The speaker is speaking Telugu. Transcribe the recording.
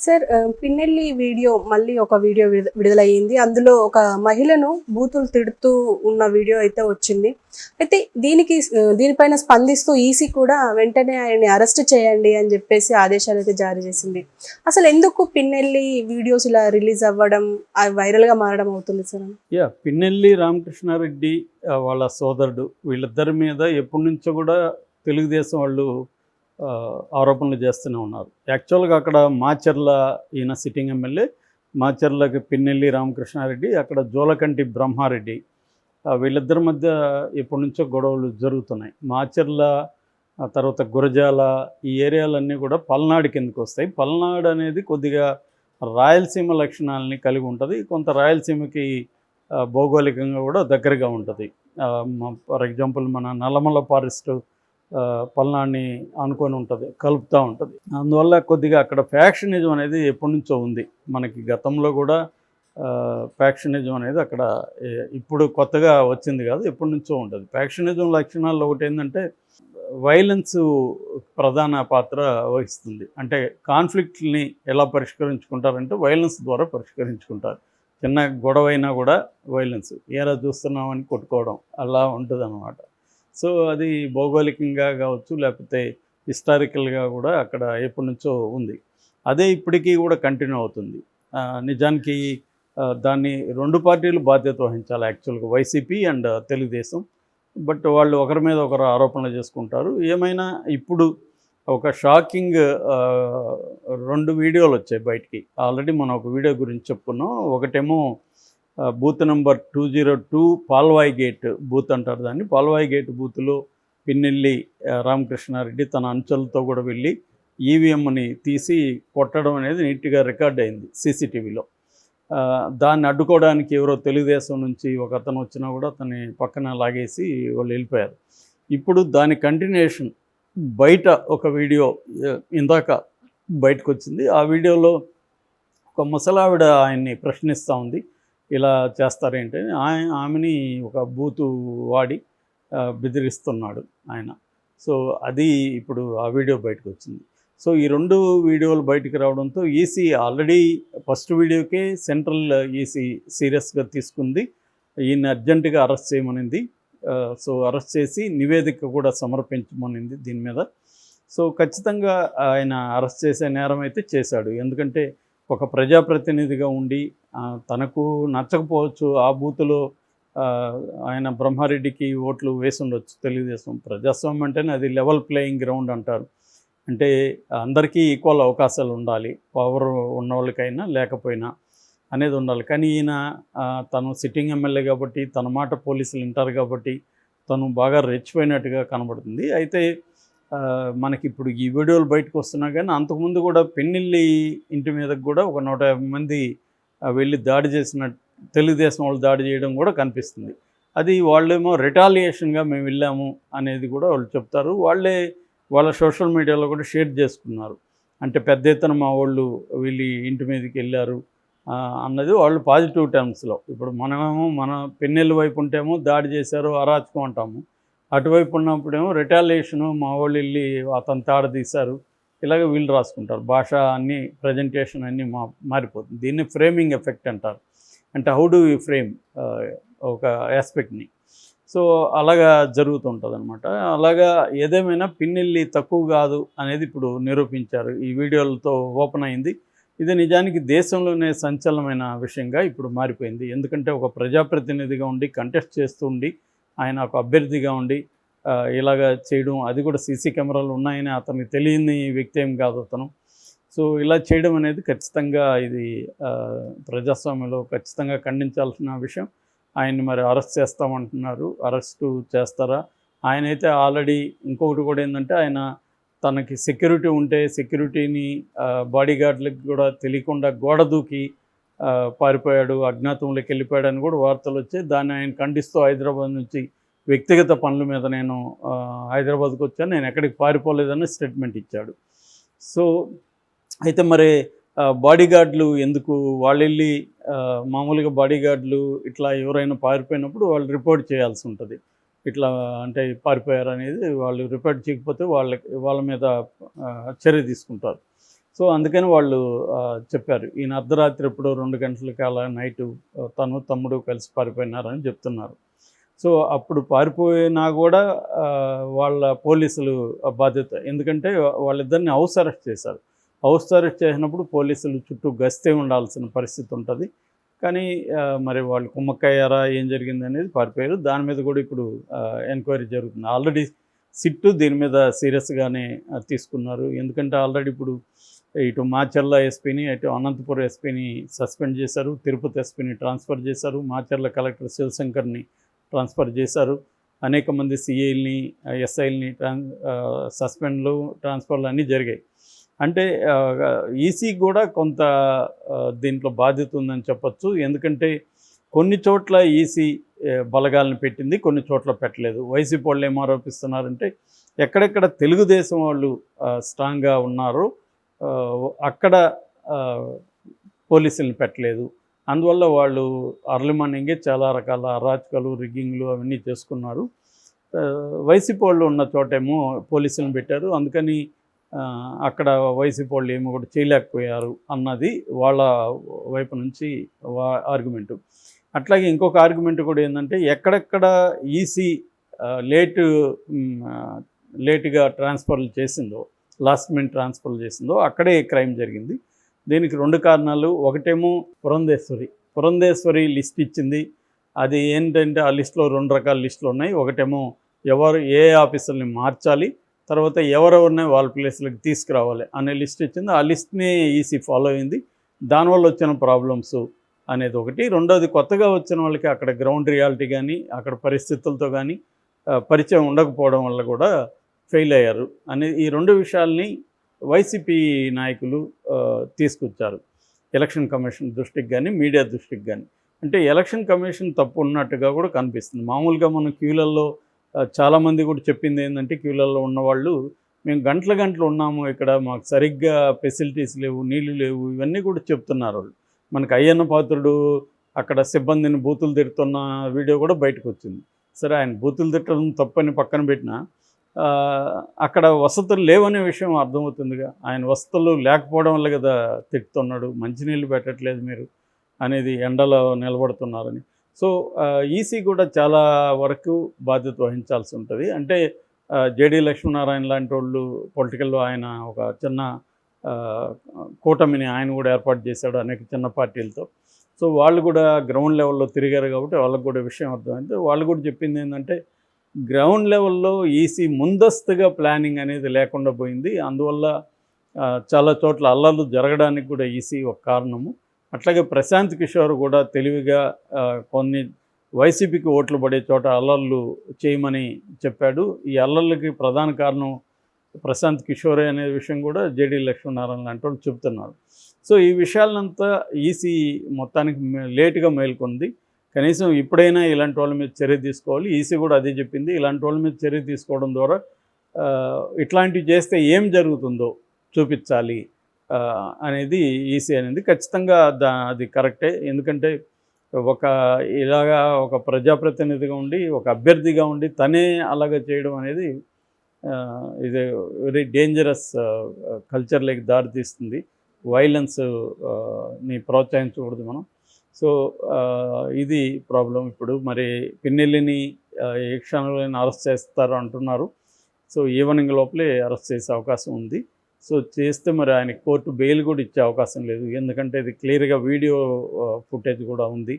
సార్ పిన్నెల్లి వీడియో మళ్ళీ ఒక వీడియో విడుద- విడుదలయ్యింది. అందులో ఒక మహిళను బూతులు తిడుతూ ఉన్న వీడియో అయితే వచ్చింది. అయితే దీనికి దీనిపైన స్పందిస్తూ ఈసీ కూడా వెంటనే ఆయన్ని అరెస్ట్ చేయండి అని చెప్పేసి ఆదేశాలు అయితే జారీ చేసింది. అసలు ఎందుకు పిన్నెల్లి వీడియోస్ ఇలా రిలీజ్ అవ్వడం అవి వైరల్గా మారడం అవుతుంది సార్? యా పిన్నెల్లి రామకృష్ణారెడ్డి వాళ్ళ సోదరుడు. వీళ్ళిద్దరి మీద ఎప్పటి నుంచో కూడా తెలుగుదేశం వాళ్ళు ఆరోపణలు చేస్తూనే ఉన్నారు. యాక్చువల్గా అక్కడ మాచర్ల ఈయన సిట్టింగ్ ఎమ్మెల్యే మాచర్లకి పిన్నెల్లి రామకృష్ణారెడ్డి అక్కడ జోలకంటి బ్రహ్మారెడ్డి వీళ్ళిద్దరి మధ్య ఎప్పటి నుంచో గొడవలు జరుగుతున్నాయి. మాచర్ల తర్వాత గురజాల ఈ ఏరియాలన్నీ కూడా పల్నాడు కిందకు వస్తాయి. పల్నాడు అనేది కొద్దిగా రాయలసీమ లక్షణాలని కలిగి ఉంటుంది. కొంత రాయలసీమకి భౌగోళికంగా కూడా దగ్గరగా ఉంటుంది. ఫర్ ఎగ్జాంపుల్ మన నల్లమల్ల ఫారెస్ట్ పల్నాడిని అనుకొని ఉంటుంది కలుపుతూ ఉంటుంది. అందువల్ల కొద్దిగా అక్కడ ఫ్యాక్షనిజం అనేది ఎప్పటి నుంచో ఉంది. మనకి గతంలో కూడా ఫ్యాక్షనిజం అనేది అక్కడ ఇప్పుడు కొత్తగా వచ్చింది కాదు ఎప్పటి నుంచో ఉంటుంది ఫ్యాక్షనిజం లక్షణాల్లో ఒకటి ఏంటంటే వైలెన్స్ ప్రధాన పాత్ర వహిస్తుంది. అంటే కాన్ఫ్లిక్ట్ని ఎలా పరిష్కరించుకుంటారంటే వైలెన్స్ ద్వారా పరిష్కరించుకుంటారు. చిన్న గొడవ అయినా కూడా వైలెన్స్ ఏరా చూస్తున్నామని కొట్టుకోవడం అలా ఉంటుంది సో అది భౌగోళికంగా కావచ్చు లేకపోతే హిస్టారికల్గా కూడా అక్కడ ఎప్పటి నుంచో ఉంది. అదే ఇప్పటికీ కూడా కంటిన్యూ అవుతుంది. నిజానికి దాన్ని రెండు పార్టీలు బాధ్యత వహించాలి యాక్చువల్గా వైసీపీ అండ్ తెలుగుదేశం. బట్ వాళ్ళు ఒకరి మీద ఒకరు ఆరోపణలు చేసుకుంటారు. ఏమైనా ఇప్పుడు ఒక షాకింగ్ రెండు వీడియోలు వచ్చాయి బయటికి. ఆల్రెడీ మనం ఒక వీడియో గురించి చెప్పుకున్నాం. ఒకటేమో booth number two zero two Palvai gate booth అంటారు దాన్ని. పాల్వాయి గేట్ బూత్లో పిన్నెల్లి రామకృష్ణారెడ్డి తన అంచెలతో కూడా వెళ్ళి ఈవీఎంని తీసి కొట్టడం అనేది నీట్గా రికార్డ్ అయింది సీసీటీవీలో. దాన్ని అడ్డుకోవడానికి ఎవరో తెలుగుదేశం నుంచి ఒక అతను వచ్చినా కూడా అతని పక్కన లాగేసి వాళ్ళు వెళ్ళిపోయారు. ఇప్పుడు దాని కంటిన్యూషన్ బయట ఒక వీడియో ఇందాక బయటకు వచ్చింది ఆ వీడియోలో ఒక ముసలావిడ ఆయన్ని ప్రశ్నిస్తూ ఉంది. ఇలా చేస్తారేంటి ఆయన ఆమెని ఒక బూతు వాడి బెదిరిస్తున్నాడు ఆయన. సో అది ఇప్పుడు ఆ వీడియో బయటకు వచ్చింది సో ఈ రెండు వీడియోలు బయటకు రావడంతో ఈసీ ఆల్రెడీ ఫస్ట్ వీడియోకే సెంట్రల్ ఈసీ సీరియస్గా తీసుకుంది. ఈయన అర్జెంటుగా అరెస్ట్ చేయమనింది. సో అరెస్ట్ చేసి నివేదిక కూడా సమర్పించమనింది దీని మీద. సో ఖచ్చితంగా ఆయన అరెస్ట్ చేసే నేరం అయితే చేశాడు. ఎందుకంటే ఒక ప్రజాప్రతినిధిగా ఉండి తనకు నచ్చకపోవచ్చు ఆ బూతులో ఆయన బ్రహ్మారెడ్డికి ఓట్లు వేసి ఉండొచ్చు తెలుగుదేశం. ప్రజాస్వామ్యం అంటేనే అది లెవెల్ ప్లేయింగ్ గ్రౌండ్ అంటారు. అంటే అందరికీ ఈక్వల్ అవకాశాలు ఉండాలి. పవర్ ఉన్నవాళ్ళకైనా లేకపోయినా అనేది ఉండాలి. కానీ ఈయన తను సిట్టింగ్ ఎమ్మెల్యే కాబట్టి తన మాట పోలీసులు వింటారు కాబట్టి తను బాగా రెచ్చిపోయినట్టుగా కనబడుతుంది. అయితే మనకి ఇప్పుడు ఈ వీడియోలు బయటకు వస్తున్నా కానీ అంతకుముందు కూడా పెన్నిల్లి ఇంటి మీదకి కూడా ఒక నూట యాభై మంది వెళ్ళి దాడి చేసిన తెలుగుదేశం వాళ్ళు దాడి చేయడం కూడా కనిపిస్తుంది. అది వాళ్ళేమో రిటాలియేషన్గా మేము వెళ్ళాము అనేది కూడా వాళ్ళు చెప్తారు. వాళ్ళే వాళ్ళ సోషల్ మీడియాలో కూడా షేర్ చేసుకున్నారు. అంటే పెద్ద ఎత్తున మా వాళ్ళు వీళ్ళు ఇంటి మీదకి వెళ్ళారు అన్నది వాళ్ళు పాజిటివ్ టర్మ్స్లో. ఇప్పుడు మనమేమో మన పెన్నెల్లి వైపు ఉంటేమో దాడి చేశారు అరాచకం అంటాము. అటువైపు ఉన్నప్పుడేమో రిటాలియేషను మా వాళ్ళు వెళ్ళి అతను తాడదీశారు ఇలాగ వీళ్ళు రాసుకుంటారు. భాష అన్నీ ప్రజెంటేషన్ అన్నీ మా మారిపోతుంది. దీన్ని ఫ్రేమింగ్ ఎఫెక్ట్ అంటారు. అంటే హౌ డూ యూ ఫ్రేమ్ ఒక ఆస్పెక్ట్ని సో అలాగా జరుగుతుంటుంది అనమాట అలాగా ఏదేమైనా పిన్నెల్లి తక్కువ కాదు అనేది ఇప్పుడు నిరూపించారు. ఈ వీడియోలతో ఓపెన్ అయింది. ఇది నిజానికి దేశంలోనే సంచలనమైన విషయంగా ఇప్పుడు మారిపోయింది. ఎందుకంటే ఒక ప్రజాప్రతినిధిగా ఉండి కంటెస్ట్ చేస్తూ ఉండి ఆయన ఒక అభ్యర్థిగా ఉండి ఇలాగ చేయడం అది కూడా సీసీ కెమెరాలు ఉన్నాయని అతనికి తెలియని వ్యక్తి ఏం కాదు అతను. సో ఇలా చేయడం అనేది ఖచ్చితంగా ఇది ప్రజాస్వామ్యంలో ఖచ్చితంగా ఖండించాల్సిన విషయం. ఆయన్ని మరి అరెస్ట్ చేస్తామంటున్నారు. అరెస్టు చేస్తారా? ఆయన అయితే ఆల్రెడీ ఇంకొకటి కూడా ఏంటంటే ఆయన తనకి సెక్యూరిటీ ఉంటే సెక్యూరిటీని బాడీగార్డులకు కూడా తెలియకుండా గోడ దూకి పారిపోయాడు అజ్ఞాతంలోకి వెళ్ళిపోయాడు అని కూడా వార్తలు వచ్చాయి. దాన్ని ఆయన ఖండిస్తూ హైదరాబాద్ నుంచి వ్యక్తిగత పనుల మీద నేను హైదరాబాద్కి వచ్చాను. నేను ఎక్కడికి పారిపోలేదని స్టేట్మెంట్ ఇచ్చాడు. సో అయితే మరి బాడీగార్డ్లు ఎందుకు వాళ్ళు వెళ్ళి మామూలుగా బాడీగార్డ్లు ఇట్లా ఎవరైనా పారిపోయినప్పుడు వాళ్ళు రిపోర్ట్ చేయాల్సి ఉంటుంది. ఇట్లా అంటే పారిపోయారు అనేది వాళ్ళు రిపోర్ట్ చేయకపోతే వాళ్ళకి వాళ్ళ మీద చర్య తీసుకుంటారు. సో అందుకని వాళ్ళు చెప్పారు. ఈయన అర్ధరాత్రి ఎప్పుడో రెండు గంటలకి అలా నైట్ తను తమ్ముడు కలిసి పారిపోయినారని చెప్తున్నారు. సో అప్పుడు పారిపోయినా కూడా వాళ్ళ పోలీసులు బాధ్యత. ఎందుకంటే వాళ్ళిద్దరిని హౌస్ అరెస్ట్ చేశారు. హౌస్ అరెస్ట్ చేసినప్పుడు పోలీసులు చుట్టూ గస్తే ఉండాల్సిన పరిస్థితి ఉంటుంది. కానీ మరి వాళ్ళు కుమ్మక్కయ్యారా ఏం జరిగింది అనేది పారిపోయారు. దాని మీద కూడా ఇప్పుడు ఎంక్వైరీ జరుగుతుంది. ఆల్రెడీ సిట్టు దీని మీద సీరియస్గానే తీసుకున్నారు. ఎందుకంటే ఆల్రెడీ ఇప్పుడు ఇటు మాచర్ల ఎస్పీని ఇటు అనంతపురం ఎస్పీని సస్పెండ్ చేశారు. తిరుపతి ఎస్పీని ట్రాన్స్ఫర్ చేశారు. మాచర్ల కలెక్టర్ శివశంకర్ని ట్రాన్స్ఫర్ చేశారు. అనేక మంది సిఐల్ని ఎస్ఐల్ని ట్రాన్ సస్పెండ్లు ట్రాన్స్ఫర్లు అన్నీ జరిగాయి. అంటే ఈసీ కూడా కొంత దీంట్లో బాధ్యత ఉందని చెప్పచ్చు. ఎందుకంటే కొన్ని చోట్ల ఈసీ బలగాలను పెట్టింది కొన్ని చోట్ల పెట్టలేదు. వైసీపీ వాళ్ళు ఏం ఆరోపిస్తున్నారంటే ఎక్కడెక్కడ తెలుగుదేశం వాళ్ళు స్ట్రాంగ్గా ఉన్నారో అక్కడ పోలీసులను పెట్టలేదు. అందువల్ల వాళ్ళు అర్లీ మార్నింగే చాలా రకాల అరాచకాలు రిగ్గింగ్లు అవన్నీ చేసుకున్నారు. వైసీపీ వాళ్ళు ఉన్న చోటేమో పోలీసులను పెట్టారు. అందుకని అక్కడ వైసీపీ వాళ్ళు ఏమో కూడా చేయలేకపోయారు అన్నది వాళ్ళ వైపు నుంచి ఆర్గ్యుమెంటు అట్లాగే ఇంకొక ఆర్గ్యుమెంట్ కూడా ఏంటంటే ఎక్కడెక్కడ ఈసీ లేటు లేటుగా ట్రాన్స్ఫర్లు చేసిందో లాస్ట్ మినిట్ ట్రాన్స్ఫర్లు చేసిందో అక్కడే క్రైమ్ జరిగింది. దీనికి రెండు కారణాలు. ఒకటేమో పురంధేశ్వరి. పురంధేశ్వరి లిస్ట్ ఇచ్చింది. అది ఏంటంటే ఆ లిస్టులో రెండు రకాల లిస్టులు ఉన్నాయి. ఒకటేమో ఎవరు ఏ ఆఫీసర్ని మార్చాలి తర్వాత ఎవరెవరిని వాళ్ళ ప్లేస్లకు తీసుకురావాలి అనే లిస్ట్ ఇచ్చింది. ఆ లిస్ట్ని ఈసీ ఫాలో అయింది. దానివల్ల వచ్చిన ప్రాబ్లమ్స్ అనేది ఒకటి. రెండోది కొత్తగా వచ్చిన వాళ్ళకి అక్కడ గ్రౌండ్ రియాలిటీ కానీ అక్కడ పరిస్థితులతో కానీ పరిచయం ఉండకపోవడం వల్ల కూడా ఫెయిల్ అయ్యారు. అనే ఈ రెండు విషయాల్ని వైసీపీ నాయకులు తీసుకొచ్చారు. ఎలక్షన్ కమిషన్ దృష్టికి కానీ మీడియా దృష్టికి కానీ అంటే ఎలక్షన్ కమిషన్ తప్పు ఉన్నట్టుగా కూడా కనిపిస్తుంది. మామూలుగా మనం క్యూలలో చాలామంది కూడా చెప్పింది ఏంటంటే క్యూలలో ఉన్నవాళ్ళు మేము గంటల గంటలు ఉన్నాము ఇక్కడ మాకు సరిగ్గా ఫెసిలిటీస్ లేవు నీళ్ళు లేవు ఇవన్నీ కూడా చెప్తున్నారు వాళ్ళు. మనకు అయ్యన్న పాత్రుడు అక్కడ సిబ్బందిని బూతులు తిడుతున్న వీడియో కూడా బయటకు వచ్చింది సరే ఆయన బూతులు తిట్టడం తప్పని పక్కన పెట్టినా అక్కడ వసతులు లేవనే విషయం అర్థమవుతుందిగా. ఆయన వసతులు లేకపోవడం వల్ల కదా తిట్టుతున్నాడు మంచినీళ్ళు పెట్టట్లేదు మీరు అనేది ఎండలో నిలబడుతున్నారని. సో ఈసీ కూడా చాలా వరకు బాధ్యత వహించాల్సి ఉంటుంది. అంటే జేడీ లక్ష్మీనారాయణ లాంటి వాళ్ళు పొలిటికల్లో ఆయన ఒక చిన్న కూటమిని ఆయన కూడా ఏర్పాటు చేశాడు అనేక చిన్న పార్టీలతో. సో వాళ్ళు కూడా గ్రౌండ్ లెవెల్లో తిరిగారు కాబట్టి వాళ్ళకు కూడా విషయం అర్థమైంది. వాళ్ళు కూడా చెప్పింది ఏంటంటే గ్రౌండ్ లెవెల్లో ఈసీ ముందస్తుగా ప్లానింగ్ అనేది లేకుండా పోయింది. అందువల్ల చాలా చోట్ల అల్లర్లు జరగడానికి కూడా ఈసీ ఒక కారణము. అట్లాగే ప్రశాంత్ కిషోర్ కూడా తెలివిగా కొన్ని వైసీపీకి ఓట్లు పడే చోట అల్లర్లు చేయమని చెప్పాడు. ఈ అల్లర్లకి ప్రధాన కారణం ప్రశాంత్ కిషోరే అనే విషయం కూడా జేడీ లక్ష్మీనారాయణ లాంటి వాళ్ళు చెప్తున్నారు సో ఈ విషయాలంతా ఈసీ మొత్తానికి లేటుగా మేల్కొంది. కనీసం ఇప్పుడైనా ఇలాంటి వాళ్ళ మీద చర్య తీసుకోవాలి. ఈసీ కూడా అదే చెప్పింది. ఇలాంటి వాళ్ళ మీద చర్య తీసుకోవడం ద్వారా ఇట్లాంటివి చేస్తే ఏం జరుగుతుందో చూపించాలి అనేది ఈసీ అనేది ఖచ్చితంగా దా అది కరెక్టే. ఎందుకంటే ఒక ఇలాగా ఒక ప్రజాప్రతినిధిగా ఉండి ఒక అభ్యర్థిగా ఉండి తనే అలాగా చేయడం అనేది ఇది వెరీ డేంజరస్ కల్చర్లోకి దారితీస్తుంది వైలెన్స్ని ప్రోత్సహించకూడదు మనం. సో ఇది ప్రాబ్లం ఇప్పుడు. మరి పిన్నెల్లిని ఏ క్షణంలో అరెస్ట్ చేస్తారు అంటున్నారు. సో ఈవినింగ్ లోపలే అరెస్ట్ చేసే అవకాశం ఉంది. సో చేస్తే మరి ఆయన కోర్టు బెయిల్ కూడా ఇచ్చే అవకాశం లేదు. ఎందుకంటే ఇది క్లియర్గా వీడియో ఫుటేజ్ కూడా ఉంది.